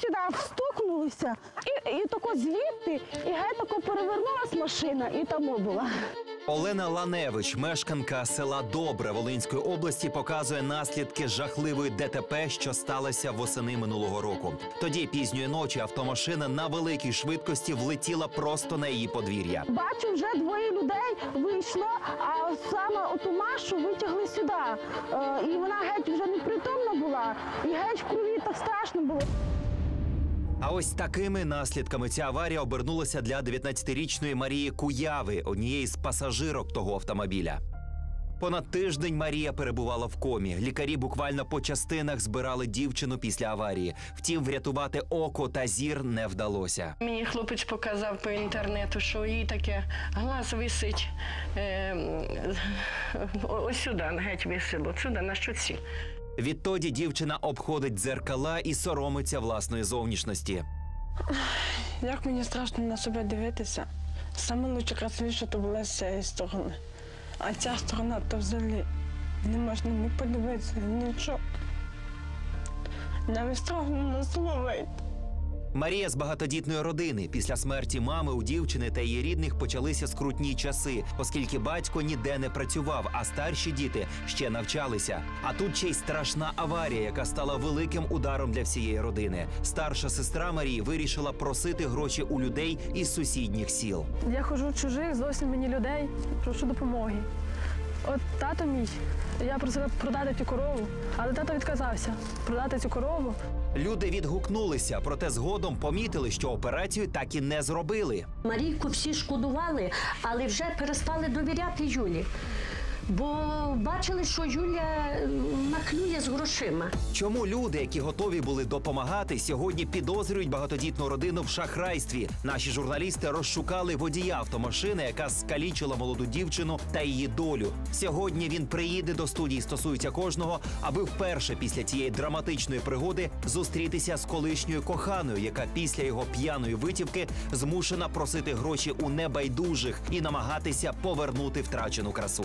сюди встукнулися, і, і тако звідти, і геть тако перевернулась машина, і там була. Олена Ланевич, мешканка села Добре Волинської області, показує наслідки жахливої ДТП, що сталося восени минулого року. Тоді пізньої ночі автомашина на великій швидкості влетіла просто на її подвір'я. Бачу, вже двоє людей вийшло, а саме оту Машу витягли сюди. Е, і вона геть вже непритомна була, і геть в крові так страшно було. А ось такими наслідками ця аварія обернулася для 19-річної Марії Куяви, однієї з пасажирок того автомобіля. Понад тиждень Марія перебувала в комі. Лікарі буквально по частинах збирали дівчину після аварії. Втім, врятувати око та зір не вдалося. Мені хлопець показав по інтернету, що їй таке глаз висить е, ось сюди, геть висило, сюди на щоці. Відтоді дівчина обходить дзеркала і соромиться власної зовнішності. Як мені страшно на себе дивитися. Саме лучше красивіше то була з цієї сторони. А ця сторона то взагалі не можна ні подивитися, нічого. Навіть страшно на слово. Марія з багатодітної родини. Після смерті мами у дівчини та її рідних почалися скрутні часи, оскільки батько ніде не працював, а старші діти ще навчалися. А тут ще й страшна аварія, яка стала великим ударом для всієї родини. Старша сестра Марії вирішила просити гроші у людей із сусідніх сіл. Я ходжу в чужих, зовсім мені людей, прошу допомоги. От тато мій, я просила продати цю корову, але тато відказався продати цю корову. Люди відгукнулися, проте згодом помітили, що операцію так і не зробили. Марійку всі шкодували, але вже перестали довіряти Юлі. Бо бачили, що Юля е, наклює з грошима. Чому люди, які готові були допомагати, сьогодні підозрюють багатодітну родину в шахрайстві? Наші журналісти розшукали водія автомашини, яка скалічила молоду дівчину та її долю. Сьогодні він приїде до студії стосується кожного, аби вперше після цієї драматичної пригоди зустрітися з колишньою коханою, яка після його п'яної витівки змушена просити гроші у небайдужих і намагатися повернути втрачену красу.